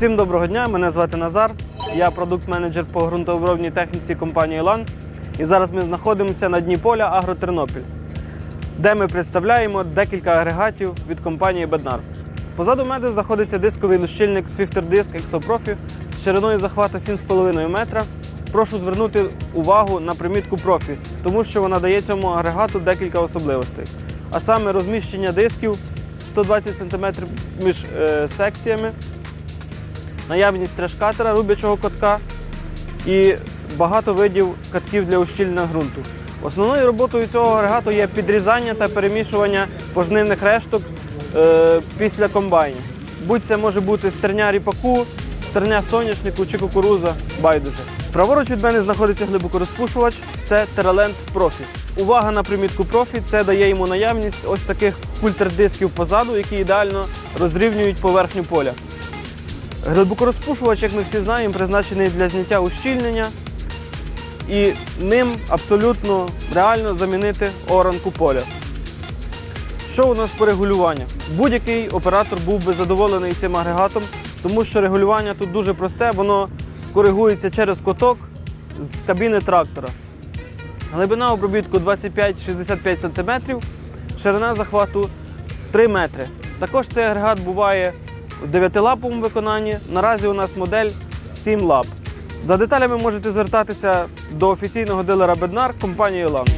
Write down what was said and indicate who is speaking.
Speaker 1: Усім доброго дня, мене звати Назар. Я продукт-менеджер по ґрунтообробній техніці компанії Лан. І зараз ми знаходимося на дні поля Агротернопіль, де ми представляємо декілька агрегатів від компанії Bednar. Позаду мене знаходиться дисковий лущильник Swifter Disk Exo з шириною захвата 7,5 метра. Прошу звернути увагу на примітку профі, тому що вона дає цьому агрегату декілька особливостей. А саме розміщення дисків 120 см між е, секціями, наявність трешкатера, рубячого катка і багато видів катків для ущільнення ґрунту. Основною роботою цього агрегату є підрізання та перемішування пожнивних решток е, після комбайнів. Будь це може бути стерня ріпаку, стерня соняшнику чи кукуруза байдуже. Праворуч від мене знаходиться глибокорозпушувач, це Terraland Profi. Увага на примітку профі, це дає йому наявність ось таких культердисків позаду, які ідеально розрівнюють поверхню поля. Глибокорозпушувач, як ми всі знаємо, призначений для зняття ущільнення, і ним абсолютно реально замінити оранку поля. Що у нас по регулюванню? Будь-який оператор був би задоволений цим агрегатом, тому що регулювання тут дуже просте, воно коригується через коток з кабіни трактора. Глибина обробітку 25-65 см, ширина захвату 3 метри. Також цей агрегат буває в 9-лаповому виконанні. Наразі у нас модель 7 лап. За деталями можете звертатися до офіційного дилера Беднар компанії Elan.